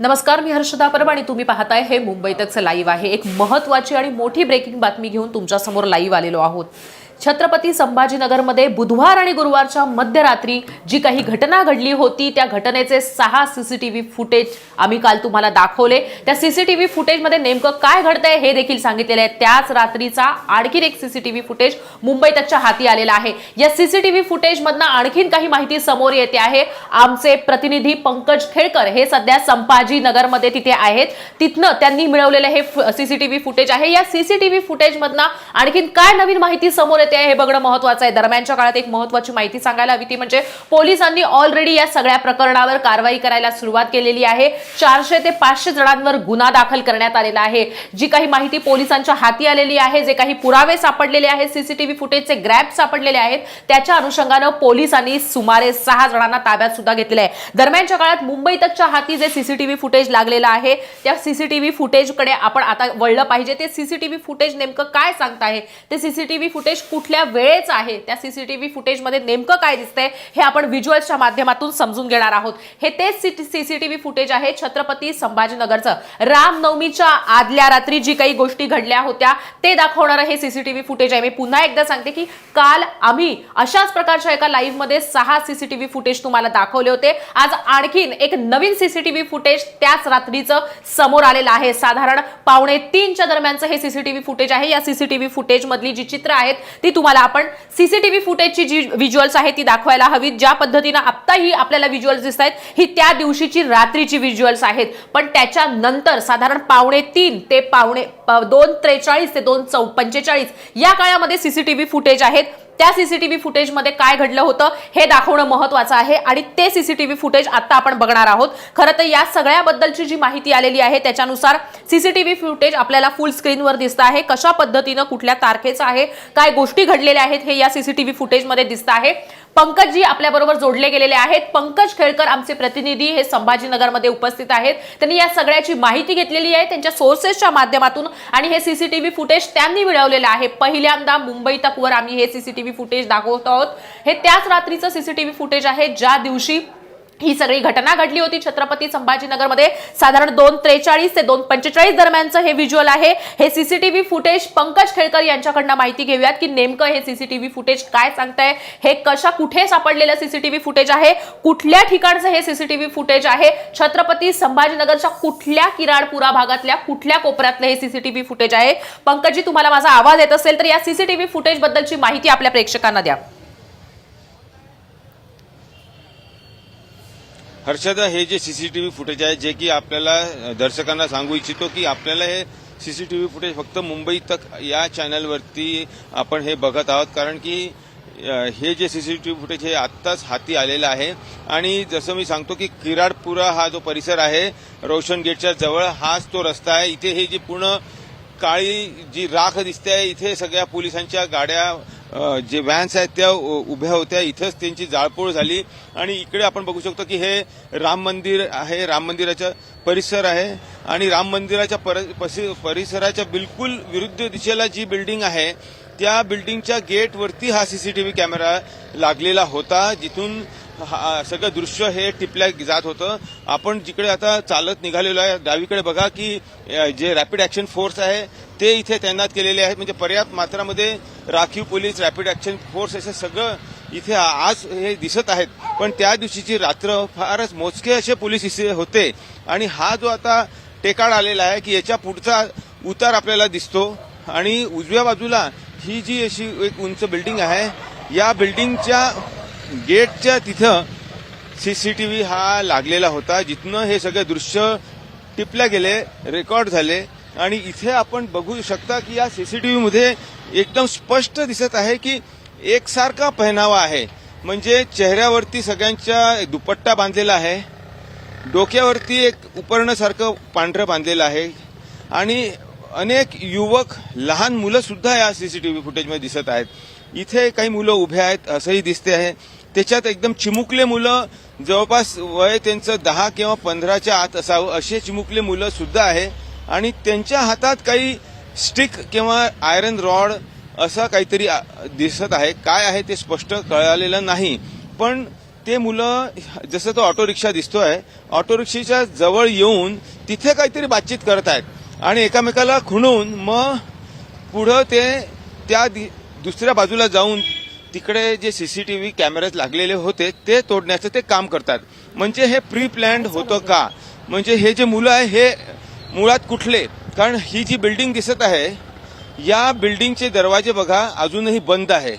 नमस्कार मी हर्षदा परब आणि तुम्ही पाहताय हे मुंबईतच लाईव्ह आहे. एक महत्वाची आणि मोठी ब्रेकिंग बातमी घेऊन तुमच्यासमोर लाईव्ह आलेलो आहोत. छत्रपती संभाजीनगरमध्ये बुधवार आणि गुरुवारच्या मध्यरात्री जी काही घटना घडली होती त्या घटनेचे सहा सीसीटीव्ही फुटेज आम्ही काल तुम्हाला दाखवले. त्या सीसीटीव्ही फुटेजमध्ये नेमकं काय घडतंय हे देखील सांगितलेलं आहे. त्याच रात्रीचा आणखीन एक सीसीटीव्ही फुटेज मुंबई त्याच्या हाती आलेला आहे. या सीसीटीव्ही फुटेजमधनं आणखीन काही माहिती समोर येते आहे. आमचे प्रतिनिधी पंकज खेळकर हे सध्या संभाजीनगरमध्ये तिथे आहेत. तिथनं त्यांनी मिळवलेलं हे सीसीटीव्ही फुटेज आहे. या सीसीटीव्ही फुटेजमधनं आणखीन काय नवीन माहिती समोर येते आहे हे बघणं महत्वाचं आहे. दरम्यानच्या काळात एक महत्वाची माहिती सांगायला हवी ती म्हणजे पोलिसांनी ऑलरेडी या सगळ्या प्रकरणावर कारवाई करायला सुरुवात केलेली आहे. चारशे ते पाचशे जणांवर गुन्हा दाखल करण्यात आलेला आहे. जी काही माहिती पोलिसांच्या हाती आलेली आहे जे काही पुरावे सापडलेले आहेत सीसीटीव्ही फुटेजचे ग्रॅप सापडलेले आहेत त्याच्या अनुषंगानं पोलिसांनी सुमारे सहा जणांना ताब्यात सुद्धा घेतलेलं आहे. दरम्यानच्या काळात मुंबई तकच्या हाती जे सीसीटीव्ही फुटेज लागलेलं आहे त्या सीसीटीव्ही फुटेजकडे आपण आता वळलं पाहिजे. ते सीसीटीव्ही फुटेज नेमकं काय सांगत आहे ते सीसीटीव्ही फुटेज कुठल्या वेळेच आहे त्या सीसीटीव्ही फुटेजमध्ये नेमकं काय दिसतंय हे आपण व्हिज्युअल्सच्या माध्यमातून समजून घेणार आहोत. हे तेच सीसीटीव्ही फुटेज आहे छत्रपती संभाजीनगरचं. रामनवमीच्या आदल्या रात्री जी काही गोष्टी घडल्या होत्या ते दाखवणारं हे सीसीटीव्ही फुटेज आहे. मी पुन्हा एकदा सांगते की काल आम्ही अशाच प्रकारच्या एका लाईव्ह सहा सीसीटीव्ही फुटेज तुम्हाला दाखवले होते. आज आणखीन एक नवीन सीसीटीव्ही फुटेज त्याच रात्रीचं समोर आलेलं आहे. साधारण पावणे तीनच्या दरम्यानचं हे सीसीटीव्ही फुटेज आहे. या सीसीटीव्ही फुटेज मधली जी चित्र आहेत ती तुम्हाला आपण सीसीटीव्ही फुटेजची जी व्हिज्युअल्स आहे ती दाखवायला हवीत. ज्या पद्धतीनं आत्ताही आपल्याला व्हिज्युअल्स दिसत आहेत ही त्या दिवशीची रात्रीची व्हिज्युअल्स आहेत. पण त्याच्यानंतर साधारण पावणे तीन ते पावणे दोन त्रेचाळीस ते दोन चौ पंचेचाळीस या काळामध्ये सीसीटीव्ही फुटेज आहेत. त्या सीसीटीव्ही फुटेजमध्ये काय घडलं होतं हे दाखवणं महत्वाचं आहे आणि ते सीसीटीव्ही फुटेज आता आपण बघणार आहोत. खरं तर या सगळ्याबद्दलची जी माहिती आलेली आहे त्याच्यानुसार सीसीटीव्ही फुटेज आपल्याला फुल स्क्रीनवर दिसतं आहे. कशा पद्धतीनं कुठल्या तारखेचं आहे काय गोष्टी घडलेल्या आहेत हे या सीसीटीव्ही फुटेजमध्ये दिसतं आहे. पंकजजी आपल्याबरोबर जोडले गेलेले आहेत. पंकज खेळकर आमचे प्रतिनिधी हे संभाजीनगरमध्ये उपस्थित आहेत. त्यांनी या सगळ्याची माहिती घेतलेली आहे त्यांच्या सोर्सेसच्या माध्यमातून आणि हे सीसीटीव्ही फुटेज त्यांनी मिळवलेलं आहे. पहिल्यांदा मुंबई तकवर आम्ही हे सीसीटीव्ही फुटेज दाखवत आहोत. हे त्याच रात्रीचं सीसीटीव्ही फुटेज आहे ज्या दिवशी ही सगळी घटना घडली होती छत्रपती संभाजीनगरमध्ये. साधारण दोन त्रेचाळीस ते दोन पंचेचाळीस दरम्यानचं हे व्हिज्युअल आहे. हे सीसीटीव्ही फुटेज पंकज खेळकर यांच्याकडनं माहिती घेऊयात की नेमकं हे सीसीटीव्ही फुटेज काय सांगतंय हे कशा कुठे सापडलेलं सीसीटीव्ही फुटेज आहे कुठल्या ठिकाणचं हे सीसीटीव्ही फुटेज आहे छत्रपती संभाजीनगरच्या कुठल्या किराडपुरा भागातल्या कुठल्या कोपऱ्यातलं हे सीसीटीव्ही फुटेज आहे? पंकजी तुम्हाला माझा आवाज येत असेल तर या सीसीटीव्ही फुटेज बद्दलची माहिती आपल्या प्रेक्षकांना द्या. हर्षदा हे जे सीसीटीव्ही फुटेज आहे जे की आपल्याला दर्शकांना सांगू इच्छितो की आपल्याला हे सीसीटीव्ही फुटेज फक्त मुंबई तक या चॅनलवरती आपण हे बघत आहोत. कारण की हे जे सीसीटीव्ही फुटेज हे आत्ताच हाती आलेलं आहे. आणि जसं मी सांगतो की किराडपुरा हा जो परिसर आहे रोशन गेटच्या जवळ हाच तो रस्ता आहे. इथे हे जी पूर्ण काळी जी राख दिसते आहे इथे सगळ्या पोलिसांच्या गाड्या जे व्हॅन्स आहेत त्या उ- उभ्या होत्या. इथंच त्यांची जाळपोळ झाली. आणि इकडे आपण बघू शकतो की हे राम मंदिर आहे. राम मंदिराचा परिसर आहे. आणि राम मंदिराच्या परिसराच्या बिलकुल विरुद्ध दिशेला जी बिल्डिंग आहे त्या बिल्डिंगच्या गेटवरती हा सीसीटीव्ही कॅमेरा लागलेला होता. जिथून सगळं दृश्य हे टिपल्या जात होतं. आपण जिकडे आता चालत निघालेलो आहे डावीकडे बघा की जे रॅपिड ऍक्शन फोर्स आहे ते इथे तैनात केलेले आहेत. म्हणजे पर्याप्त मात्रामध्ये राखीव पोलीस रॅपिड ऍक्शन फोर्स असं सगळं इथे आज हे दिसत आहेत. पण त्या दिवशीची रात्र फारच मोजके असे पोलीस इथे होते. आणि हा जो आता टेकाड आलेला आहे की याच्या पुढचा उतार आपल्याला दिसतो. आणि उजव्या बाजूला ही जी अशी एक उंच बिल्डिंग आहे या बिल्डिंगच्या गेटच्या तिथं सीसीटीव्ही हा लागलेला होता जिथनं हे सगळे दृश्य टिपल्या गेले रेकॉर्ड झाले. आणि इथे आपण बघू शकता की या सीसीटीव्ही मध्ये एकदम स्पष्ट दिसत आहे की एकसारखा पहनावा आहे. म्हणजे चेहऱ्यावरती सगळ्यांच्या दुपट्टा बांधलेला आहे. डोक्यावरती एक उपरणसारखं पांढरं बांधलेलं आहे. आणि अनेक युवक लहान मुलं सुद्धा या सीसीटीव्ही फुटेजमध्ये दिसत आहेत. इथे काही मुलं उभे आहेत असंही दिसते आहे. त्याच्यात एकदम चिमुकले मुलं जवळपास वय त्यांचं दहा किंवा पंधराच्या आत असावं असे चिमुकले मुलं सुद्धा आहे. आणि त्यांच्या हातात काही स्टिक किंवा आयरन रॉड असं काहीतरी दिसत आहे. काय आहे ते स्पष्ट कळालेलं नाही. पण ते मुलं जसं तो ऑटो रिक्षा दिसतोय ऑटो रिक्षेच्या जवळ येऊन तिथे काहीतरी बातचीत करत आहेत आणि एकामेकाला खुणून मग पुढं ते त्या दि- दुसऱ्या बाजूला जाऊन तिकडे जे सीसीटीव्ही कॅमेरेज लागलेले होते ते तोडण्याचं ते काम करतात. म्हणजे हे प्री प्लॅन्ड होतं का? म्हणजे हे जे मुलं आहे हे मुळात कुठले? कारण ही जी बिल्डिंग दिसत आहे या बिल्डिंगचे दरवाजे बघा अजूनही बंद आहे.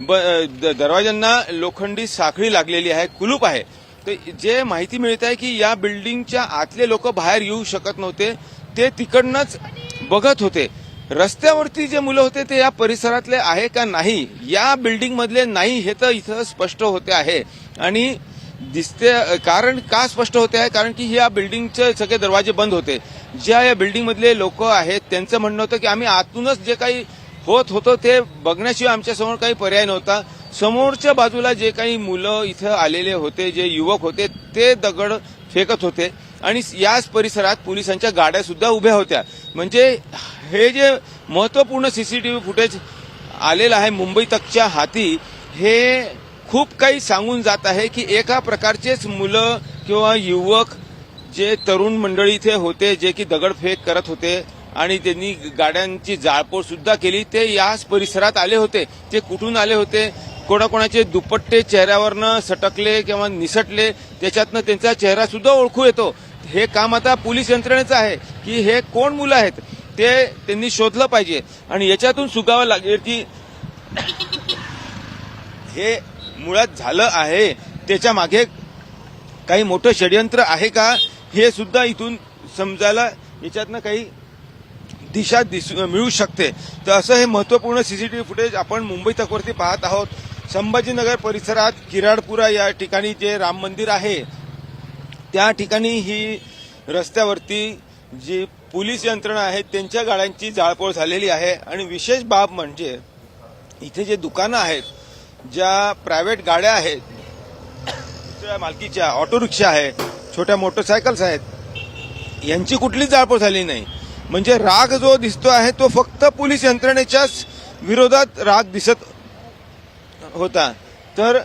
ब द- दरवाजांना लोखंडी साखळी लागलेली आहे कुलूप आहे. तर जे माहिती मिळत आहे की या बिल्डिंगच्या आतले लोक बाहेर येऊ शकत नव्हते ते तिकडनंच बघत होते. रस्त्यावरती जे मुलं होते ते या परिसरातले आहे का नाही? या बिल्डिंगमधले नाही हे तर इथं स्पष्ट होते आहे. आणि दिसते कारण का स्पष्ट होते आहे? कारण की या बिल्डिंगचे सगळे दरवाजे बंद होते. ज्या या बिल्डिंगमधले लोक आहेत त्यांचं म्हणणं होतं की आम्ही आतूनच जे काही होत होतं ते बघण्याशिवाय आमच्यासमोर काही पर्याय नव्हता. समोरच्या बाजूला जे काही मुलं इथं आलेले होते जे युवक होते ते दगड फेकत होते. आणि याच परिसरात पोलिसांच्या गाड्या सुद्धा उभ्या होत्या. म्हणजे हे जे महत्त्वपूर्ण सीसीटीव्ही फुटेज आलेलं आहे मुंबई तकच्या हाती हे खूप काही सांगून जात आहे की एका प्रकारचेच मुलं किंवा युवक जे तरुण मंडळी इथे होते जे की दगडफेक करत होते आणि त्यांनी गाड्यांची जाळपोळ सुद्धा केली ते याच परिसरात आले होते. ते कुठून आले होते? कोणाकोणाचे दुपट्टे चेहऱ्यावरनं सटकले किंवा निसटले त्याच्यातनं त्यांचा चेहरा सुद्धा ओळखू येतो. हे काम आता पोलीस यंत्रणेचं आहे की हे कोण मुलं आहेत ते त्यांनी शोधलं पाहिजे. आणि याच्यातून सुगावं लागेल की हे मुळात झालं आहे त्याच्यामागे काही मोठं षडयंत्र आहे का हे सुद्धा इथून समजायला याच्यातनं काही दिशा दिसू मिळू शकते. तर असं हे महत्त्वपूर्ण सीसीटीव्ही फुटेज आपण मुंबई तकवरती पाहत आहोत. संभाजीनगर परिसरात किराडपुरा या ठिकाणी जे राम मंदिर आहे त्या ठिकाणी ही रस्त्यावरती जी पोलीस यंत्रणा आहे त्यांच्या गाड्यांची जाळपोळ झालेली आहे. आणि विशेष बाब म्हणजे इथे जे दुकानं आहेत ज्या प्रायव्हेट गाड्या आहेत दुसऱ्या मालकीच्या ऑटो रिक्षा आहे छोट्या मोटरसायकल्स आहेत यांची कुठलीच जाळपोळ झाली नाही. म्हणजे राग जो दिसतो आहे तो फक्त पोलीस यंत्रणेच्याच विरोधात राग दिसत होता. तर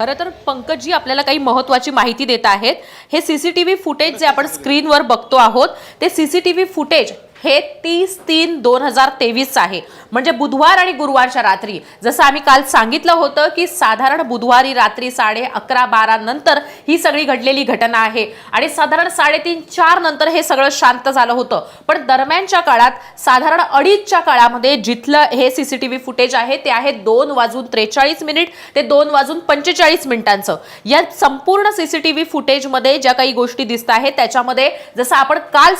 खरं तर पंकजी आपल्याला काही महत्वाची माहिती देत आहेत. हे सीसीटीव्ही फुटेज जे आपण स्क्रीनवर बघतो आहोत ते सीसीटीव्ही फुटेज हे तीस तीन दोन हजार तेवीस आहे. म्हणजे बुधवार आणि गुरुवारच्या रात्री. जसं आम्ही काल सांगितलं होतं की साधारण बुधवारी रात्री साडे अकरा बारा नंतर ही सगळी घडलेली घटना आहे. आणि साधारण साडेतीन चार नंतर हे सगळं शांत झालं होतं. पण दरम्यानच्या काळात साधारण अडीचच्या काळामध्ये जिथलं हे सीसीटीव्ही फुटेज आहे ते आहे दोन वाजून त्रेचाळीस मिनिट ते दोन वाजून पंचेचाळीस मिनिटांचं. या संपूर्ण सीसीटीव्ही फुटेजमध्ये ज्या काही गोष्टी दिसत आहेत त्याच्यामध्ये जसं आपण काल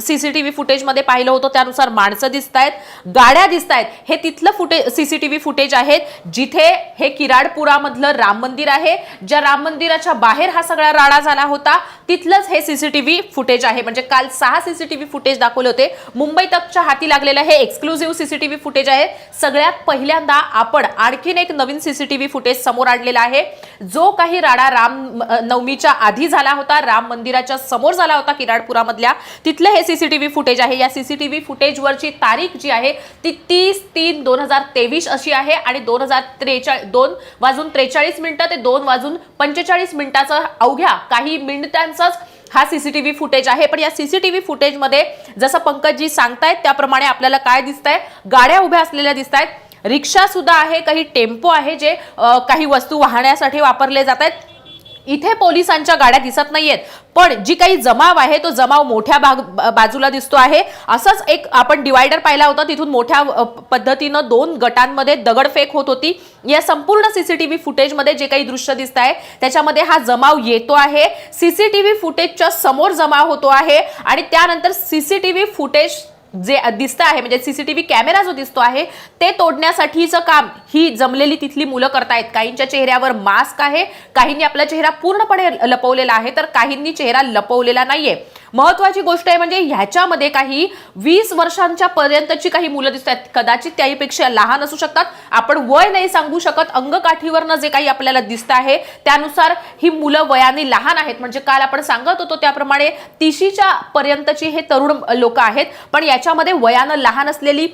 सीसीटीव्ही फुटेजमध्ये पाहिलं होतं त्यानुसार माणसं दिसत आहेत गाड्या दिसत आहेत हे तिथलं फुटेज सीसीटीव्ही फुटेज आहेत जिथे हे किराडपुरामधलं राम मंदिर आहे. ज्या राम मंदिराच्या बाहेर हा सगळा राडा झाला होता तिथलंच हे सीसीटीव्ही फुटेज आहे. म्हणजे काल सहा सीसीटीव्ही फुटेज दाखवले होते. मुंबई तकच्या हाती लागलेलं हे एक्सक्लुझिव्ह सीसीटीव्ही फुटेज आहे. सगळ्यात पहिल्यांदा आपण आणखीन एक नवीन सीसीटीव्ही फुटेज समोर आणलेला आहे. जो काही राडा राम नवमीच्या आधी झाला होता राम मंदिराच्या समोर झाला होता किराडपुरामधल्या तिथलं हे सीसीटीव्ही फुटेज आहे. या सीसीटीव्ही फुटेजवरची तारीख जी आहे ती तीस तीन दोन हजार तेवीस अशी आहे आणि दोन हजार त्रेचाळीस दोन वाजून त्रेचाळीस मिनिटं ते दोन वाजून पंचेचाळीस मिनिटाचं अवघ्या काही मिनिटांचाच हा सीसीटीव्ही फुटेज आहे. पण या सीसीटीव्ही फुटेजमध्ये जसं पंकजजी सांगतायत त्याप्रमाणे आपल्याला काय दिसतंय? गाड्या उभ्या असलेल्या दिसत आहेत रिक्षा सुद्धा आहे काही टेम्पो आहे जे काही वस्तू वाहण्यासाठी वापरले जात आहेत. इथे पोलिसांच्या गाड्या दिसत नाहीयेत पण जी काही जमाव आहे तो जमाव मोठ्या भाग बाजूला दिसतो आहे. असंच एक आपण डिवायडर पाहिला होता तिथून मोठ्या पद्धतीनं दोन गटांमध्ये दगडफेक होत होती. या संपूर्ण सीसीटीव्ही फुटेजमध्ये जे काही दृश्य दिसत आहे त्याच्यामध्ये हा जमाव येतो आहे. सीसीटीव्ही फुटेजच्या समोर जमाव होतो आहे आणि त्यानंतर सीसीटीव्ही फुटेज जे दिसतं आहे म्हणजे सीसीटीव्ही कॅमेरा जो दिसतो आहे ते तोडण्यासाठीचं काम ही जमलेली तिथली मुलं करतायत. काहींच्या चेहऱ्यावर मास्क आहे काहींनी आपला चेहरा पूर्णपणे लपवलेला आहे तर काहींनी चेहरा लपवलेला नाहीये. महत्वाची गोष्ट आहे म्हणजे ह्याच्यामध्ये काही वीस वर्षांच्या पर्यंतची काही मुलं दिसत आहेत. कदाचित त्याहीपेक्षा लहान असू शकतात. आपण वय नाही सांगू शकत. अंगकाठीवरनं जे काही आपल्याला दिसत आहे त्यानुसार ही मुलं वयाने लहान आहेत. म्हणजे काल आपण सांगत होतो त्याप्रमाणे तिशीच्या पर्यंतची हे तरुण लोक आहेत. पण याच्यामध्ये वयानं लहान असलेली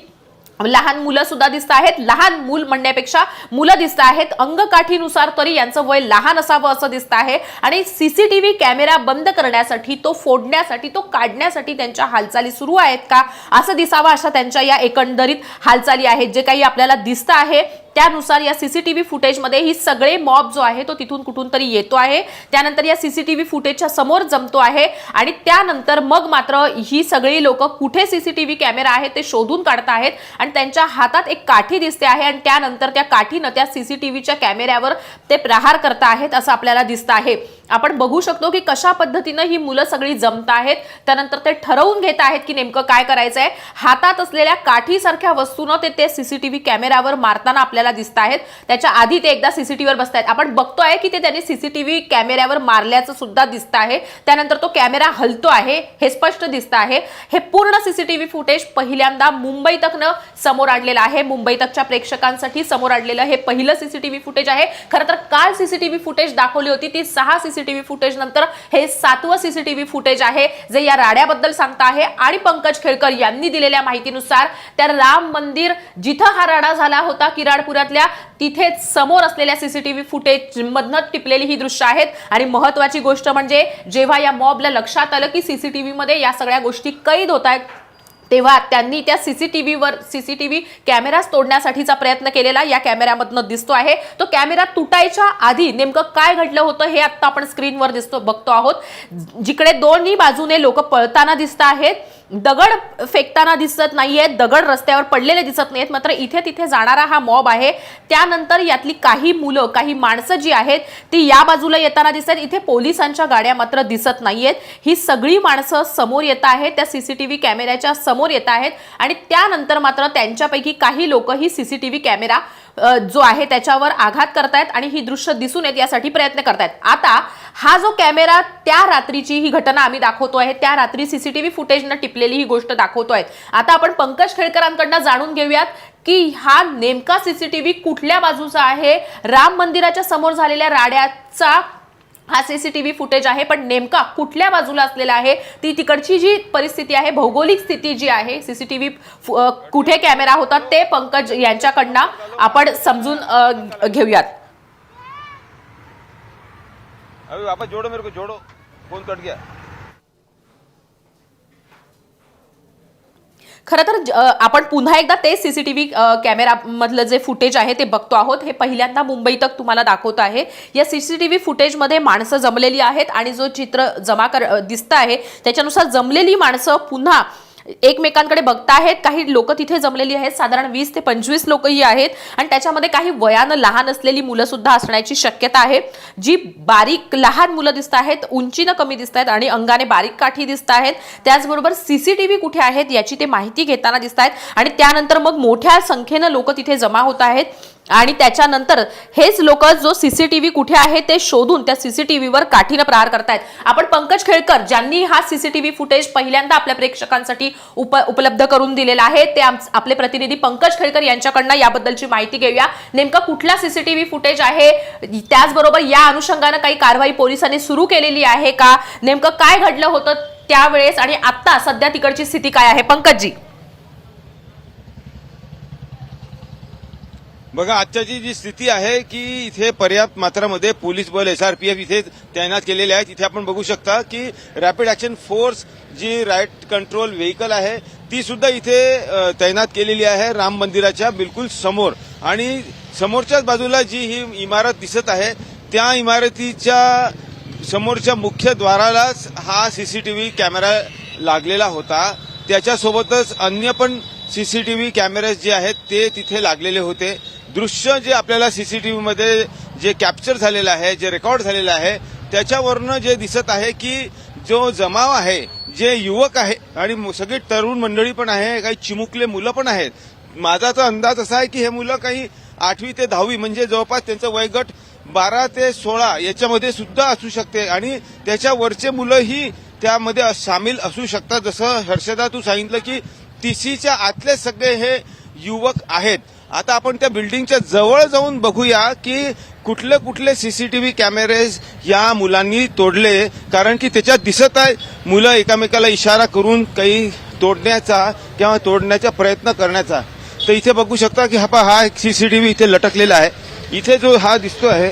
लहान मुलं सुद्धा दिसत आहेत. लहान मूल म्हणण्यापेक्षा मुलं दिसत आहेत. अंगकाठीनुसार तरी यांचं वय लहान असावं असं दिसत आहे. आणि सीसीटीव्ही कॅमेरा बंद करण्यासाठी तो फोडण्यासाठी तो काढण्यासाठी त्यांच्या हालचाली सुरू आहेत का? असं दिसावं अशा त्यांच्या या एकंदरीत हालचाली आहेत जे काही आपल्याला दिसतं आहे. त्यानुसार या सीसीटीव्ही फुटेजमध्ये ही सगळे मॉब जो आहे तो तिथून कुठून तरी येतो आहे. त्यानंतर या सीसीटीव्ही फुटेजच्या समोर जमतो आहे आणि त्यानंतर मग मात्र ही सगळी लोक कुठे सीसीटीव्ही कॅमेरा आहे ते शोधून काढत आहेत आणि त्यांच्या हातात एक काठी दिसते आहे आणि त्यानंतर त्या काठीनं त्या सीसीटीव्हीच्या कॅमेऱ्यावर ते प्रहार करत आहेत असं आपल्याला दिसतं आहे. आपण बघू शकतो की कशा पद्धतीनं ही मुलं सगळी जमत आहेत त्यानंतर ते ठरवून घेत आहेत की नेमकं काय करायचं आहे हातात असलेल्या काठीसारख्या वस्तूनं ते ते सीसीटीव्ही कॅमेऱ्यावर मारताना आपल्याला दिसत आहेत. त्याच्या आधी ते एकदा सीसीटीव्हीवर बसत आहेत. आपण बघतोय की ते त्यांनी सीसीटीव्ही कॅमेऱ्यावर मारल्याचं सुद्धा दिसत आहे. त्यानंतर तो कॅमेरा हलतो आहे हे स्पष्ट दिसत आहे. हे पूर्ण सीसीटीव्ही फुटेज पहिल्यांदा मुंबई तकनं समोर आणलेलं आहे. मुंबई तकच्या प्रेक्षकांसाठी समोर आणलेलं हे पहिलं सीसीटीव्ही फुटेज आहे. खरं तर काल सीसीटीव्ही फुटेज दाखवली होती ती सहा सीसीटीव्ही फुटेज नंतर हे सातवं सीसीटीव्ही फुटेज आहे जे या राड्याबद्दल सांगता आहे आणि पंकज खेळकर यांनी दिलेल्या माहितीनुसार त्या राम मंदिर जिथं हा राडा झाला होता किराडपुरातल्या तिथे समोर असलेल्या सीसीटीव्ही फुटेज मधनं टिपलेली ही दृश्य आहेत. आणि महत्वाची गोष्ट म्हणजे जेव्हा या मॉबला लक्षात आलं की सीसीटीव्ही मध्ये या सगळ्या गोष्टी कैद होत आहेत तेव्हा त्यांनी त्या सीसीटीव्हीवर सीसीटीव्ही कॅमेराच तोडण्यासाठीचा प्रयत्न केलेला या कॅमेऱ्यामधनं दिसतो आहे. तो कॅमेरा तुटायच्या आधी नेमकं काय घडलं होतं हे आता आपण स्क्रीनवर दिसतो बघतो आहोत. जिकडे दोन्ही बाजूने लोक पळताना दिसत आहेत दगड फेकताना दिसत नाहीयेत दगड रस्त्यावर पडलेले दिसत नाहीत मात्र इथे तिथे जाणारा हा मॉब आहे. त्यानंतर यातली काही मुलं काही माणसं जी आहेत ती या बाजूला येताना दिसत आहेत. इथे पोलिसांच्या गाड्या मात्र दिसत नाहीयेत. ही सगळी माणसं समोर येत आहेत त्या सीसीटीव्ही कॅमेऱ्याच्या समोर येत आहेत आणि त्यानंतर मात्र त्यांच्यापैकी काही लोक ही सीसीटीव्ही कॅमेरा जो आहे त्याच्यावर आघात करतायत आणि ही दृश्य दिसून येत यासाठी प्रयत्न करतायत. आता हा जो कॅमेरा त्या रात्रीची ही घटना आम्ही दाखवतो आहे त्या रात्री सीसीटीव्ही फुटेजनं टिपलेली ही गोष्ट दाखवतो आहे आता आपण पंकज खेळकरांकडनं जाणून घेऊयात की हा नेमका सीसीटीव्ही कुठल्या बाजूचा आहे? राम मंदिराच्या समोर झालेल्या राड्याचा हा सीसीटीव्ही फुटेज आहे पण नेमका कुठल्या बाजूला असलेला आहे? ती तिकडची जी परिस्थिती आहे भौगोलिक स्थिती जी आहे सीसीटीव्ही कुठे कॅमेरा होता ते पंकज यांच्याकडनं आपण समजून घेऊयात. अरे वापस जोड़ो मेरे को जोड़ो. फोन कट गया. खरं तर ज- आपण पुन्हा एकदा तेच सी सी टी व्ही कॅमेरामधलं जे फुटेज आहे ते बघतो आहोत. हे पहिल्यांदा मुंबई तक तुम्हाला दाखवत आहे. या सी सी टी व्ही फुटेजमध्ये माणसं जमलेली आहेत आणि जो चित्र जमा कर दिसतं आहे त्याच्यानुसार जमलेली माणसं पुन्हा एकमेकांकडे बघताहेत काही लोक तिथे जमलेली आहेत साधारण वीस ते पंचवीस लोकही आहेत आणि त्याच्यामध्ये काही वयानं लहान असलेली मुलं सुद्धा असण्याची शक्यता आहे. जी बारीक लहान मुलं दिसत आहेत उंचीनं कमी दिसत आहेत आणि अंगाने बारीक काठी दिसत आहेत. त्याचबरोबर सीसीटीव्ही कुठे आहेत याची ते माहिती घेताना दिसत आहेत आणि त्यानंतर मग मोठ्या संख्येनं लोक तिथे जमा होत आहेत. आणि त्याच्यानंतर हेच लोक जो सीसीटीव्ही कुठे आहे ते शोधून त्या सीसीटीव्हीवर काठीनं प्रहार करतायत. आपण पंकज खेळकर ज्यांनी हा सीसीटीव्ही फुटेज पहिल्यांदा आपल्या प्रेक्षकांसाठी उप उपलब्ध करून दिलेला आहे ते आपले प्रतिनिधी पंकज खेळकर यांच्याकडनं याबद्दलची माहिती घेऊया. नेमका कुठला सीसीटीव्ही फुटेज आहे? त्याचबरोबर या अनुषंगानं काही कारवाई पोलिसांनी सुरू केलेली आहे का? नेमकं काय घडलं होतं त्यावेळेस? आणि आत्ता सध्या तिकडची स्थिती काय आहे? पंकजजी. बघा आजच्याची जी स्थिती आहे की इथे पर्याप्त मात्रामध्ये पोलीस बल एसआरपीएफ इथे तैनात केलेले आहेत. इथे आपण बघू शकता की रॅपिड ऍक्शन फोर्स जी राईट कंट्रोल व्हेकल आहे ती सुद्धा इथे तैनात केलेली आहे राम मंदिराच्या बिलकुल समोर. आणि समोरच्याच बाजूला जी ही इमारत दिसत आहे त्या इमारतीच्या समोरच्या मुख्य द्वारालाच हा सीसीटीव्ही कॅमेरा लागलेला होता. त्याच्यासोबतच अन्य पण सीसीटीव्ही कॅमेरेज जे आहेत ते तिथे लागलेले होते. दृश्य जे आपल्याला सीसीटीव्हीमध्ये जे कॅप्चर झालेलं आहे जे रेकॉर्ड झालेलं आहे त्याच्यावरनं जे दिसत आहे की जो जमाव आहे जे युवक आहे आणि सगळी तरुण मंडळी पण आहे काही चिमुकले मुलं पण आहेत. माझा तर अंदाज असा आहे की हे मुलं काही आठवी ते दहावी म्हणजे जवळपास त्यांचं वयगट बारा ते सोळा याच्यामध्ये सुद्धा असू शकते आणि त्याच्यावरचे मुलंही त्यामध्ये सामील असू शकतात. जसं हर्षदा तू सांगितलं की टीसीच्या आतले सगळे हे युवक आहेत. आता आपण त्या बिल्डिंगच्या जवळ जाऊन बघूया की कुठले कुठले सीसीटीव्ही कॅमेरेज या मुलांनी तोडले. कारण की त्याच्यात दिसत आहे मुलं एकामेकाला इशारा करून काही तोडण्याचा किंवा तोडण्याचा प्रयत्न करण्याचा. तर इथे बघू शकता की हा पा हा एक सीसीटीव्ही इथे लटकलेला आहे. इथे जो हा दिसतो आहे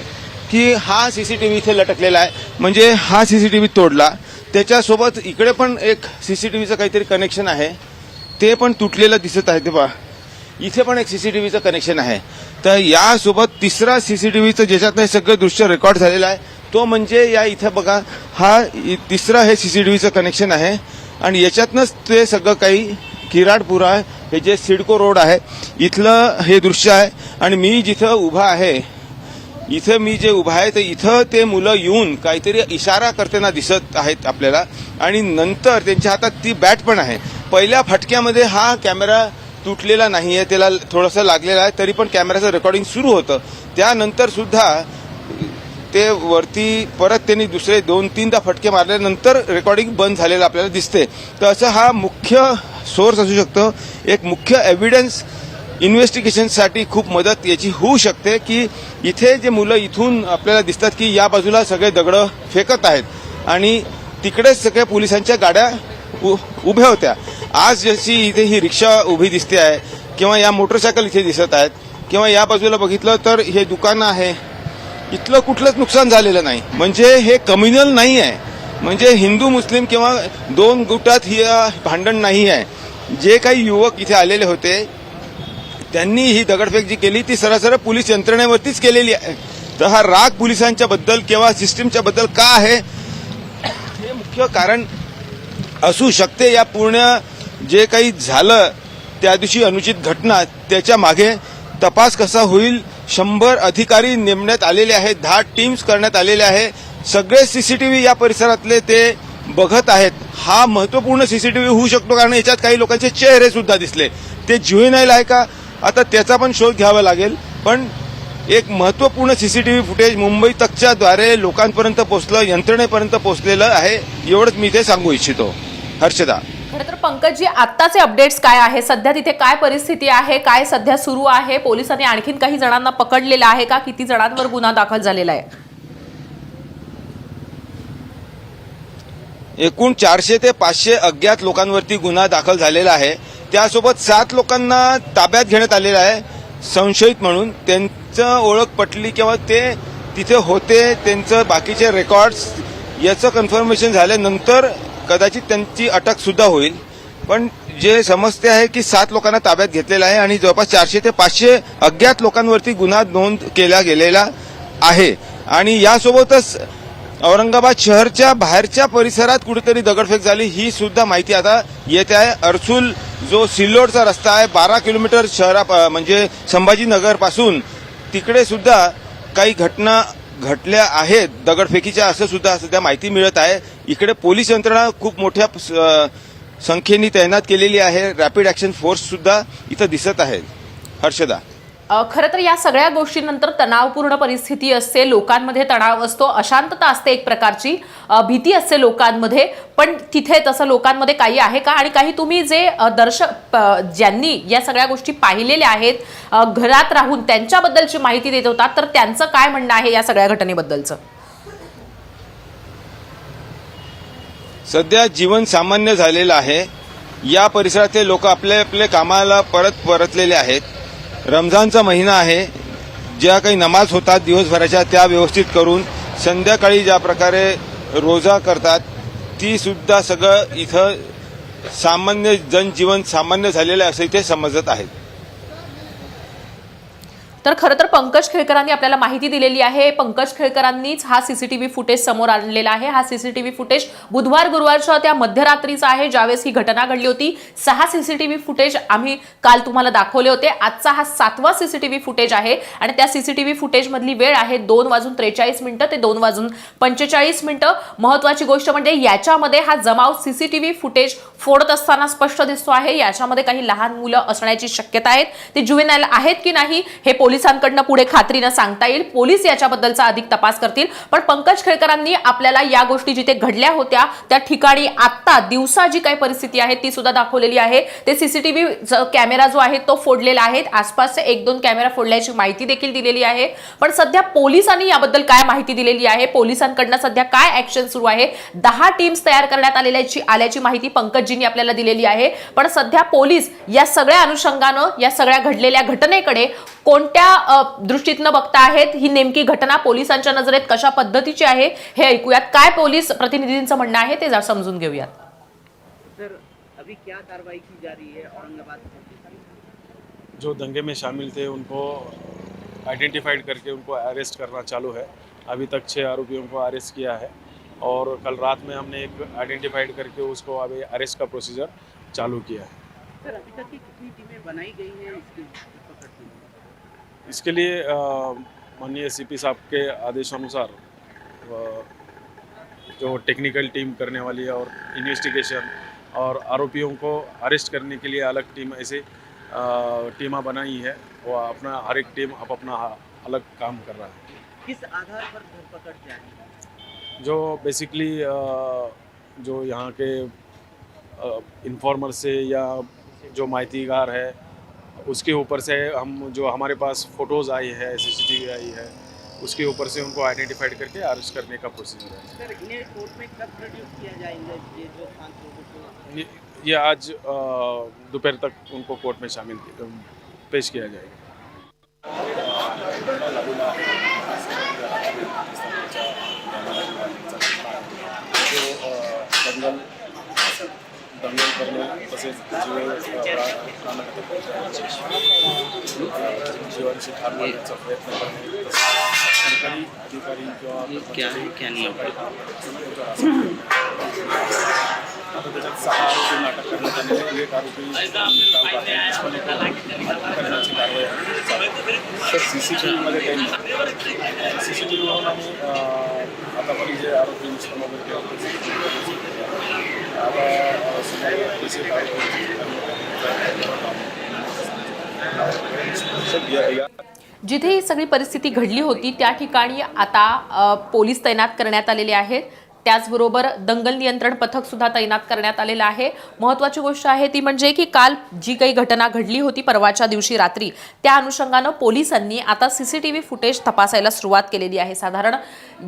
की हा सीसीटीव्ही इथे लटकलेला आहे. म्हणजे हा सीसीटीव्ही तोडला. त्याच्यासोबत इकडे पण एक सीसीटीव्हीचं काहीतरी कनेक्शन आहे. ते पण तुटलेलं दिसत आहे ते पहा. इथे पण एक सीसीटीव्हीचं कनेक्शन आहे. तर यासोबत तिसरा सीसीटीव्हीचं ज्याच्यातनं हे सगळं दृश्य रेकॉर्ड झालेलं आहे तो म्हणजे या इथं बघा हा तिसरा हे सीसीटीव्हीचं कनेक्शन आहे. आणि याच्यातनंच ते सगळं काही किराडपुरा हे जे सिडको रोड आहे इथलं हे दृश्य आहे. आणि मी जिथं उभा आहे इथं मी जे उभा आहे तर इथं ते मुलं येऊन काहीतरी इशारा करताना दिसत आहेत आपल्याला. आणि नंतर त्यांच्या हातात ती बॅट पण आहे. पहिल्या फटक्यामध्ये हा कॅमेरा तुटलेला नाही आहे त्याला थोडंसं लागलेलं आहे तरी पण कॅमेऱ्याचं रेकॉर्डिंग सुरू होतं. त्यानंतर सुद्धा ते वरती परत त्यांनी दुसरे दोन तीनदा फटके मारल्यानंतर रेकॉर्डिंग बंद झालेलं आपल्याला दिसते तर असं हा मुख्य सोर्स असू शकतो. एक मुख्य एव्हिडन्स इन्व्हेस्टिगेशनसाठी खूप मदत याची होऊ शकते की इथे जे मुलं इथून आपल्याला दिसतात की या बाजूला सगळे दगडं फेकत आहेत आणि तिकडेच सगळ्या पोलिसांच्या गाड्या उ- उभ्या होत्या. आज जशी इथे ही रिक्षा उभी दिसते आहे किंवा या मोटरसायकल इथे दिसत आहेत किंवा या बाजूला बघितलं तर हे दुकानं आहे इथलं कुठलंच नुकसान झालेलं नाही. म्हणजे हे कम्युनल नाही आहे. म्हणजे हिंदू मुस्लिम किंवा दोन गुटात ही भांडण नाही आहे. जे काही युवक इथे आलेले होते त्यांनी ही दगडफेक जी केली ती सरासर पोलीस यंत्रणेवरतीच केलेली आहे. तर हा राग पोलिसांच्या बद्दल किंवा सिस्टीमच्या बद्दल का आहे? हे मुख्य कारण असू शकते या पूर्ण जे काही झालं त्या दिवशी अनुचित घटना त्याच्यामागे तपास कसा होईल शंभर अधिकारी नेमण्यात आलेले आहेत दहा टीम्स करण्यात आलेले आहे. सगळे सीसीटीव्ही या परिसरातले ते बघत आहेत. हा महत्त्वपूर्ण सीसीटीव्ही होऊ शकतो कारण याच्यात काही लोकांचे चेहरे सुद्धा दिसले. ते जुएनाईल आहे. का आता त्याचा पण शोध घ्यावा लागेल. पण एक महत्त्वपूर्ण सीसीटीव्ही फुटेज मुंबई तकच्याद्वारे लोकांपर्यंत पोहोचलं यंत्रणेपर्यंत पोहोचलेलं आहे. एवढंच मी ते सांगू इच्छितो. हर्षदा. खरं तर पंकजी आत्ताचे अपडेट्स काय आहे? सध्या तिथे काय परिस्थिती आहे? काय सध्या सुरू आहे? पोलिसांनी आणखीन काही जणांना पकडलेलं आहे का? किती जणांवर गुन्हा दाखल झालेला आहे? एकूण चारशे ते पाचशे अज्ञात लोकांवरती गुन्हा दाखल झालेला आहे. त्यासोबत सात लोकांना ताब्यात घेण्यात आलेलं आहे. संशयित म्हणून त्यांचं ओळख पटली किंवा ते तिथे होते त्यांचं बाकीचे रेकॉर्ड्स याचं कन्फर्मेशन झाल्यानंतर कदाचित त्यांची अटक सुद्धा होईल. पण जे समजते आहे की सात लोकांना ताब्यात घेतलेलं आहे आणि जवळपास चारशे ते पाचशे अज्ञात लोकांवरती गुन्हा नोंद केला गेलेला आहे. आणि यासोबतच औरंगाबाद शहरच्या बाहेरच्या परिसरात कुठेतरी दगडफेक झाली ही सुद्धा माहिती आता येते आहे. अरसूल जो सिल्लोडचा रस्ता आहे बारा किलोमीटर शहरा प- म्हणजे संभाजीनगरपासून तिकडे सुद्धा काही घटना घटल्या आहेत दगडफेकीच्या असं सुद्धा सध्या माहिती मिळत आहे. इकडे पोलीस यंत्रणा खूप मोठ्या संख्येने तैनात केलेली आहे. रॅपिड ऍक्शन फोर्स सुद्धा इथं दिसत आहे. हर्षदा. खरं तर या सगळ्या गोष्टींनंतर तणावपूर्ण परिस्थिती असते लोकांमध्ये तणाव असतो अशांतता असते एक प्रकारची भीती असते लोकांमध्ये पण तिथे तसं लोकांमध्ये काही आहे का? आणि काही तुम्ही जे दर्शक ज्यांनी या सगळ्या गोष्टी पाहिलेल्या आहेत घरात राहून त्यांच्याबद्दलची माहिती देत होतात तर त्यांचं काय म्हणणं आहे या सगळ्या घटनेबद्दलचं? सध्या जीवन सामान्य झालेलं आहे. या परिसरातले लोक आपल्या आपल्या कामाला परत परतलेले आहेत. रमजानचा महिना आहे. ज्या काही नमाज होतात दिवसभराच्या त्या व्यवस्थित करून संध्याकाळी ज्या प्रकारे रोजा करतात ती सुद्धा सगळं इथं सामान्य जनजीवन सामान्य झालेलं असं इथे समजत आहेत तर खरं तर पंकज खेळकरांनी आपल्याला माहिती दिलेली आहे. पंकज खेळकरांनीच हा सीसीटीव्ही फुटेज समोर आणलेला आहे. हा सीसीटीव्ही फुटेज बुधवार गुरुवारच्या त्या मध्यरात्रीचा आहे. ज्यावेळेस ही घटना घडली होती सहा सीसीटीव्ही फुटेज आम्ही काल तुम्हाला दाखवले होते. आजचा हा सातवा सीसीटीव्ही फुटेज आहे आणि त्या सीसीटीव्ही फुटेजमधली वेळ आहे दोन वाजून त्रेचाळीस मिनिटं ते दोन वाजून पंचेचाळीस मिनिटं. महत्वाची गोष्ट म्हणजे याच्यामध्ये हा जमाव सीसीटीव्ही फुटेज फोडत असताना स्पष्ट दिसतो आहे. याच्यामध्ये काही लहान मुलं असण्याची शक्यता आहेत ते जुवेनाईल आहेत की नाही हे पोलीस पोलिसांकडनं पुढे खात्रीनं सांगता येईल. पोलीस याच्याबद्दलचा अधिक तपास करतील. पण पंकज खेळकरांनी आपल्याला या गोष्टी जिथे घडल्या होत्या त्या ठिकाणी आत्ता दिवसा जी काही परिस्थिती आहे ती सुद्धा दाखवलेली आहे. ते सीसीटीव्ही कॅमेरा जो आहे तो फोडलेला आहे. आसपासचे एक दोन कॅमेरा फोडल्याची माहिती देखील दिलेली आहे. पण सध्या पोलिसांनी याबद्दल काय माहिती दिलेली आहे? पोलिसांकडनं सध्या काय ऍक्शन सुरू आहे? दहा टीम्स तयार करण्यात आलेल्याची आल्याची माहिती पंकजजींनी आपल्याला दिलेली आहे. पण सध्या पोलीस या सगळ्या अनुषंगानं या सगळ्या घडलेल्या घटनेकडे कोणत्या अ, दृष्टीतनं बघता आहेत ही नेमकी घटना पोलिसांच्या नजरेत कशा पद्धतीची आहे हे ऐकूयात काय पोलीस प्रतिनिधींचं म्हणणं आहे ते जा- समजून घेऊयात सर अभी क्या कार्रवाई की जा रही है औरंगाबाद पुलिस की? जो दंगे में शामिल थे उनको आइडेंटिफाइड करके उनको अरेस्ट करना चालू है अभी तक छः आरोपियों को अरेस्ट किया है और कल रात में हमने एक आइडेंटिफाइड करके उसको अभी अरेस्ट का प्रोसीजर चालू किया है सर अभी तक की कितनी टीमें बनाई गई हैं इसकी? इसके लिए माननीय सीपी साहब के आदेशानुसार जो टेक्निकल टीम करने वाली है और इन्वेस्टिगेशन और आरोपियों को अरेस्ट करने के लिए अलग टीम ऐसे टीमा बनाई है वो अपना हर एक टीम अब अपना अलग काम कर रहा है। किस आधार पर धरपकड़ जो बेसिकली जो यहाँ के इन्फॉर्मर से या जो माहितीगार है उसके ऊपर से हम जो हमारे पास फ़ोटोज़ आई है सीसीटीवी आई है उसके ऊपर से उनको आइडेंटिफाइड करके अरेस्ट करने का प्रोसीजर है। सर इन्हें कोर्ट में कब प्रोड्यूस किया जाएगा ये जो पाँच ये, ये आज दोपहर तक उनको कोर्ट में शामिल पेश किया जाएगा। जो अ, दंगल दंगल करणे तसेच जीव प्राणघातक जीवांशी ठार मारण्याचा प्रयत्न करणे तसेच सरकारी अधिकारी किंवा क्या है क्या नहीं है आता त्याच्यात सहा आरोपींना अटक करण्यात आली आहे. एक आरोपी गाव बाहेर पण एक अटक करण्याची कारवाई आहे सी सी टी व्हीमध्ये काही नाही सी सी टी व्हीवरून आम्ही अं, आतापर्यंत जे आरोपी निष्पन्न जिथे ही सगळी परिस्थिती घडली होती त्या ठिकाणी आता पोलीस तैनात करण्यात आलेले आहेत. त्याचबरोबर दंगल नियंत्रण पथक सुद्धा तैनात करण्यात आलेलं आहे. महत्वाची गोष्ट आहे ती म्हणजे की काल जी काही घटना घडली होती परवाच्या दिवशी रात्री त्या अनुषंगानं पोलिसांनी आता सीसीटीव्ही फुटेज तपासायला सुरुवात केलेली आहे. साधारण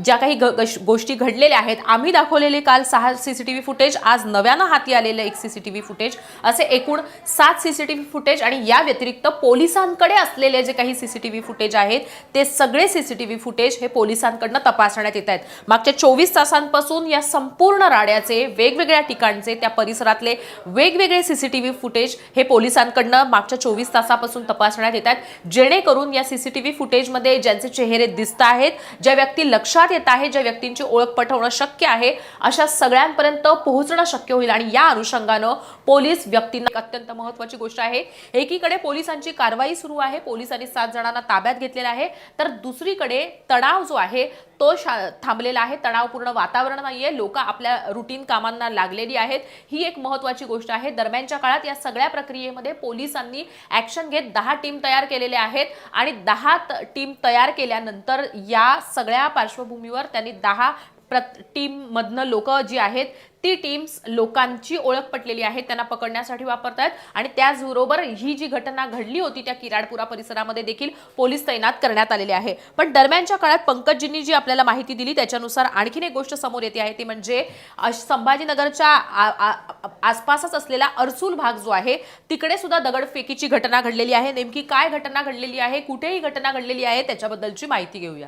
ज्या काही गश- गोष्टी घडलेल्या आहेत आम्ही दाखवलेले काल सहा C C T V footage आज नव्यानं हाती आलेलं एक C C T V footage असे एकूण सात सीसीटीव्ही फुटेज आणि या व्यतिरिक्त पोलिसांकडे असलेले जे काही C C T V footage आहेत ते सगळे C C T V footage हे पोलिसांकडनं तपासण्यात येत आहेत. मागच्या चोवीस तासांपासून या संपूर्ण राड्याचे वेगवेगळ्या ठिकाणचे त्या परिसरातले वेगवेगळे C C T V footage हे पोलिसांकडनं मागच्या चोवीस तासापासून तपासण्यात येत आहेत. जेणेकरून या सी सी टी व्ही फुटेजमध्ये ज्यांचे चेहरे दिसत आहेत ज्या व्यक्ती लक्ष लक्षात येत आहे ज्या व्यक्तींची ओळख पटवणं शक्य आहे अशा सगळ्यांपर्यंत पोहोचणं शक्य होईल आणि या अनुषंगानं पोलीस व्यक्तींना अत्यंत महत्वाची गोष्ट आहे. एकीकडे पोलिसांची कारवाई सुरू आहे पोलिसांनी सात जणांना ताब्यात घेतलेला आहे तर दुसरीकडे तणाव जो आहे तो शा- थांबलेला आहे. तणावपूर्ण वातावरण नाही आहे लोक आपल्या रुटीन कामांना लागलेली आहेत. ही एक महत्वाची गोष्ट आहे. दरम्यानच्या काळात या सगळ्या प्रक्रियेमध्ये पोलिसांनी ॲक्शन घेत दहा टीम तयार केलेल्या आहेत आणि दहा टीम तयार केल्यानंतर या सगळ्या पार्श्वभूमीवर त्यांनी दहा प्रत टीममधनं लोक जी आहेत ती टीम्स लोकांची ओळख पटलेली आहे त्यांना पकडण्यासाठी वापरतायत. आणि त्याचबरोबर ही जी घटना घडली होती त्या किराडपुरा परिसरामध्ये देखील पोलीस तैनात करण्यात आलेले आहे. पण दरम्यानच्या काळात पंकजजींनी जी आपल्याला माहिती दिली त्याच्यानुसार आणखीन एक गोष्ट समोर येते आहे ती म्हणजे अश- संभाजीनगरच्या आ- आसपासच असलेला अरसूल भाग जो आहे तिकडे सुद्धा दगडफेकीची घटना घडलेली आहे. नेमकी काय घटना घडलेली आहे कुठेही घटना घडलेली आहे त्याच्याबद्दलची माहिती घेऊया.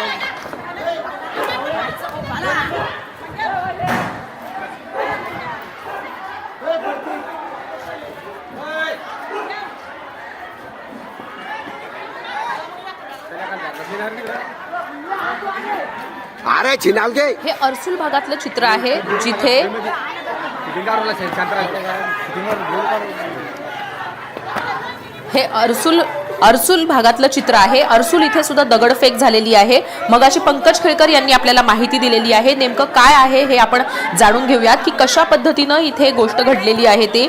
हे अर्सुल भागातलं चित्र आहे जिथे हे अर्सुल अर्सुल भागातलं चित्र आहे. अर्सुल इथे सुद्धा दगडफेक झालेली आहे. मगाशी पंकज खेळकर यांनी आपल्याला माहिती दिलेली आहे. नेमकं काय आहे हे आपण जाणून घेऊयात की कशा पद्धतीनं इथे गोष्ट घडलेली आहे ते.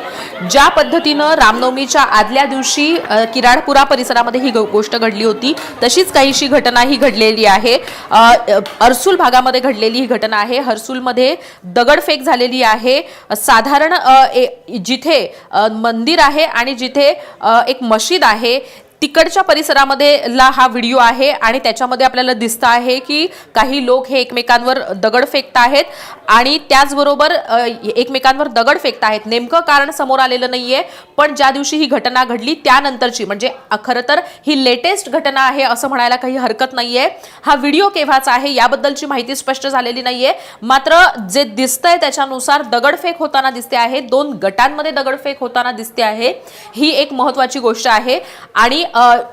ज्या पद्धतीनं रामनवमीच्या आदल्या दिवशी किराडपुरा परिसरामध्ये ही गोष्ट घडली होती तशीच काहीशी घटना ही घडलेली आहे. अर्सुल भागामध्ये घडलेली ही घटना आहे. हर्सुलमध्ये दगडफेक झालेली आहे. साधारण ए- जिथे मंदिर आहे आणि जिथे एक मशीद आहे तिकडच्या परिसरामध्ये ला हा व्हिडिओ आहे आणि त्याच्यामध्ये आपल्याला दिसतं आहे की काही लोक हे एकमेकांवर दगड फेकत आहेत आणि त्याचबरोबर एकमेकांवर दगड फेकत आहेत. नेमकं कारण समोर आलेलं नाहीये पण ज्या दिवशी ही घटना घडली त्यानंतरची म्हणजे खरं तर ही लेटेस्ट घटना आहे असं म्हणायला काही हरकत नाहीये. हा व्हिडिओ केव्हाचा आहे याबद्दलची माहिती स्पष्ट झालेली नाहीये. मात्र जे दिसतंय त्याच्यानुसार दगडफेक होताना दिसते आहे दोन गटांमध्ये दगडफेक होताना दिसते आहे. ही एक महत्वाची गोष्ट आहे. आणि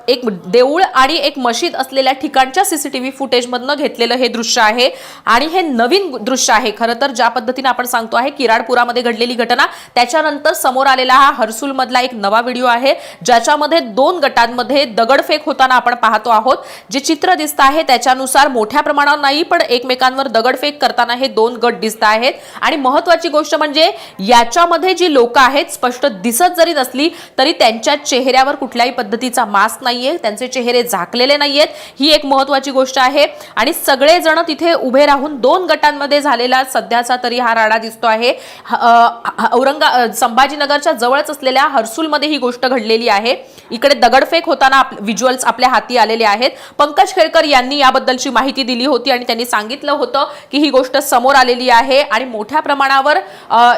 एक देऊळ आणि एक मशीद असलेल्या ठिकाणच्या सीसीटीव्ही फुटेजमधनं घेतलेलं हे दृश्य आहे. आणि हे नवीन दृश्य आहे. खरं तर ज्या पद्धतीने आपण सांगतो आहे किराडपुरामध्ये घडलेली घटना त्याच्यानंतर समोर आलेला हा हर्सूलमधला एक नवा व्हिडिओ आहे ज्याच्यामध्ये दोन गटांमध्ये दगडफेक होताना आपण पाहतो आहोत. जे चित्र दिसत आहे त्याच्यानुसार मोठ्या प्रमाणावर नाही पण एकमेकांवर दगडफेक करताना हे दोन गट दिसत आहेत. आणि महत्वाची गोष्ट म्हणजे याच्यामध्ये जी लोक आहेत स्पष्ट दिसत जरी नसली तरी त्यांच्या चेहऱ्यावर कुठल्याही पद्धतीचा मास्क नाही आहे त्यांचे चेहरे झाकलेले नाही आहेत ही एक महत्वाची गोष्ट आहे. आणि सगळेजण तिथे उभे राहून दोन गटांमध्ये झालेला सध्याचा तरी हा राडा दिसतो आहे. ह- औरंगा संभाजीनगरच्या जवळच असलेल्या हर्सूलमध्ये ही गोष्ट घडलेली आहे. इकडे दगडफेक होताना व्हिज्युअल्स आपल्या हाती आलेले आहेत. पंकज खेळकर यांनी याबद्दलची माहिती दिली होती आणि त्यांनी सांगितलं होतं की ही गोष्ट समोर आलेली आहे आणि मोठ्या प्रमाणावर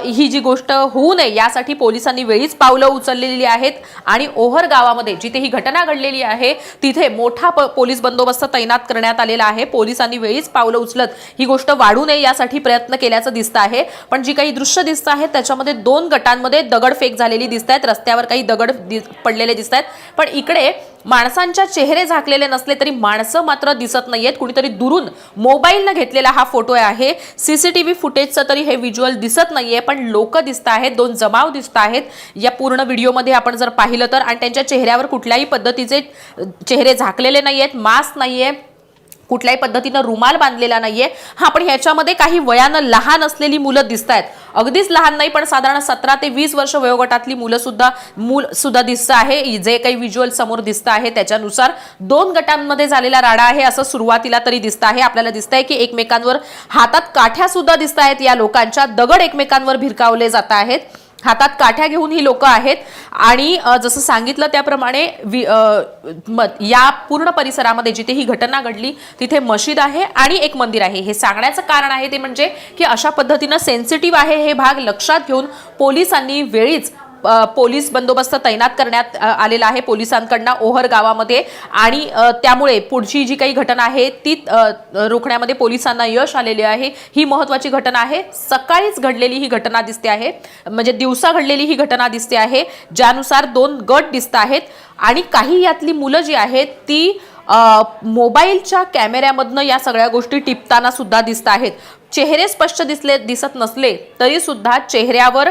ही जी गोष्ट होऊ नये यासाठी पोलिसांनी वेळीच पावलं उचललेली आहेत. आणि ओहर गावामध्ये जिथे ही घटना घटना घडलेली आहे. तिथे मोठा प- पोलीस बंदोबस्त तैनात करण्यात आलेला आहे. पोलिसांनी वेळीच पावलं उचलत ही गोष्ट वाढू नये यासाठी प्रयत्न केल्याचं दिसतं आहे. पण जी काही दृश्य दिसत आहेत त्याच्यामध्ये दोन गटांमध्ये दगडफेक झालेली दिसत आहेत. रस्त्यावर काही दगड दि- पडलेले दिसत आहेत. पण इकडे माणसांच्या चेहरे झाकलेले नसले तरी माणसं मात्र दिसत नाहीयेत. कुणीतरी दुरून मोबाईलनं घेतलेला हा फोटो आहे. सीसीटीव्ही फुटेजचं तरी हे व्हिज्युअल दिसत नाहीये पण लोक दिसत आहेत. दोन जमाव दिसत आहेत. या पूर्ण व्हिडिओमध्ये आपण जर पाहिलं तर आणि त्यांच्या चेहऱ्यावर कुठल्याही पद्धतीचे चेहरे झाकलेले नाही आहेत मास्क नाहीये कुठल्याही पद्धतीनं रुमाल बांधलेला नाहीये. हा पण ह्याच्यामध्ये काही वयानं लहान असलेली मुलं दिसत आहेत अगदीच लहान नाही पण साधारण सतरा ते वीस वर्ष वयोगटातली मुलं सुद्धा मूल सुद्धा दिसत आहे. जे काही व्हिज्युअल समोर दिसत आहे त्याच्यानुसार दोन गटांमध्ये झालेला राडा आहे असं सुरुवातीला तरी दिसत आहे. आपल्याला दिसत आहे की एकमेकांवर हातात काठ्या सुद्धा दिसत आहेत या लोकांच्या. दगड एकमेकांवर भिरकावले जात आहेत. हातात काठ्या घेऊन ही लोक आहेत. आणि जसं सांगितलं त्याप्रमाणे वि- म- या पूर्ण परिसरामध्ये जिथे ही घटना घडली तिथे मशीद आहे आणि एक मंदिर आहे. हे सांगण्याचं कारण आहे ते म्हणजे की अशा पद्धतीनं सेन्सिटिव्ह आहे हे भाग लक्षात घेऊन पोलिसांनी वेळीच पोलीस बंदोबस्त तैनात करण्यात आलेला आहे पोलिसांकडनं ओहर गावामध्ये. आणि त्यामुळे पुढची जी काही घटना आहे ती रोखण्यामध्ये पोलिसांना यश आलेले आहे. ही महत्वाची घटना आहे. सकाळीच घडलेली ही घटना दिसते आहे. म्हणजे दिवसा घडलेली ही घटना दिसते आहे ज्यानुसार दोन गट दिसत आहेत. आणि काही यातली मुलं जी आहेत ती मोबाईलच्या कॅमेऱ्यामधनं या सगळ्या गोष्टी टिपताना सुद्धा दिसत आहेत. चेहरे स्पष्ट दिसले दिसत नसले तरी सुद्धा चेहऱ्यावर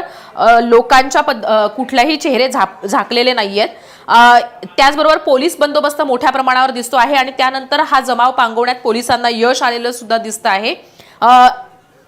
लोकांच्या पद कुठल्याही चेहरे झाप झाकलेले नाही आहेत त्याचबरोबर पोलीस बंदोबस्त मोठ्या प्रमाणावर दिसतो आहे आणि त्यानंतर हा जमाव पांगवण्यात पोलिसांना यश आलेलं सुद्धा दिसतं आहे.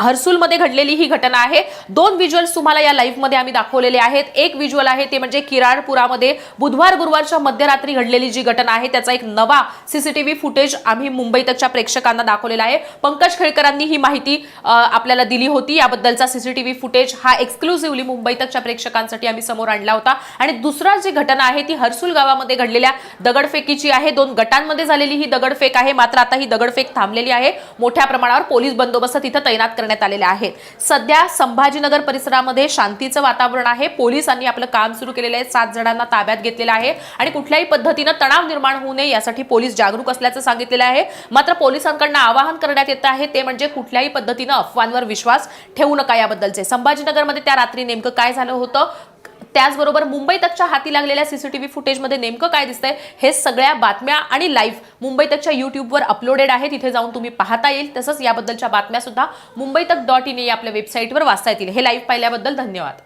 हर्सूलमध्ये घडलेली ही घटना आहे. दोन व्हिज्युअल्स तुम्हाला या लाईव्हमध्ये आम्ही दाखवलेले आहेत. एक व्हिज्युअल आहे ते म्हणजे किराणपुरामध्ये बुधवार गुरुवारच्या मध्यरात्री घडलेली जी घटना आहे त्याचा एक नवा सीसीटीव्ही फुटेज आम्ही मुंबईतच्या प्रेक्षकांना दाखवलेला आहे. पंकज खेळकरांनी ही माहिती आपल्याला दिली होती. याबद्दलचा सीसीटीव्ही फुटेज हा एक्सक्लुझिव्हली मुंबईतच्या प्रेक्षकांसाठी आम्ही समोर आणला होता. आणि दुसरा जी घटना आहे ती हर्सूल गावामध्ये घडलेल्या दगडफेकीची आहे. दोन गटांमध्ये झालेली ही दगडफेक आहे. मात्र आता ही दगडफेक थांबलेली आहे. मोठ्या प्रमाणावर पोलीस बंदोबस्त तिथं तैनात करण्यात आलेले आहेत. सध्या संभाजीनगर परिसरामध्ये शांतीचं वातावरण आहे. पोलिसांनी आपलं काम सुरू केलेलं आहे. सात जणांना ताब्यात घेतलेलं आहे आणि कुठल्याही पद्धतीनं तणाव निर्माण होऊ नये यासाठी पोलीस जागरूक असल्याचं सांगितलेलं आहे. मात्र पोलिसांकडनं आवाहन करण्यात येत आहे. ते म्हणजे कुठल्याही पद्धतीनं अफवांवर विश्वास ठेवू नका याबद्दलचे. संभाजीनगरमध्ये त्या रात्री नेमकं काय झालं होतं? त्याचबरोबर मुंबई तकच्या हाती लागलेल्या सीसीटीव्ही फुटेजमध्ये नेमकं काय दिसतंय हे सगळ्या बातम्या आणि लाईव्ह मुंबई तकच्या युट्यूबवर अपलोडेड आहे. तिथे जाऊन तुम्ही पाहता येईल. तसंच याबद्दलच्या बातम्या सुद्धा मुंबई तक डॉट इन या आपल्या वेबसाईटवर वाचता येतील. हे लाईव्ह पाहिल्याबद्दल धन्यवाद.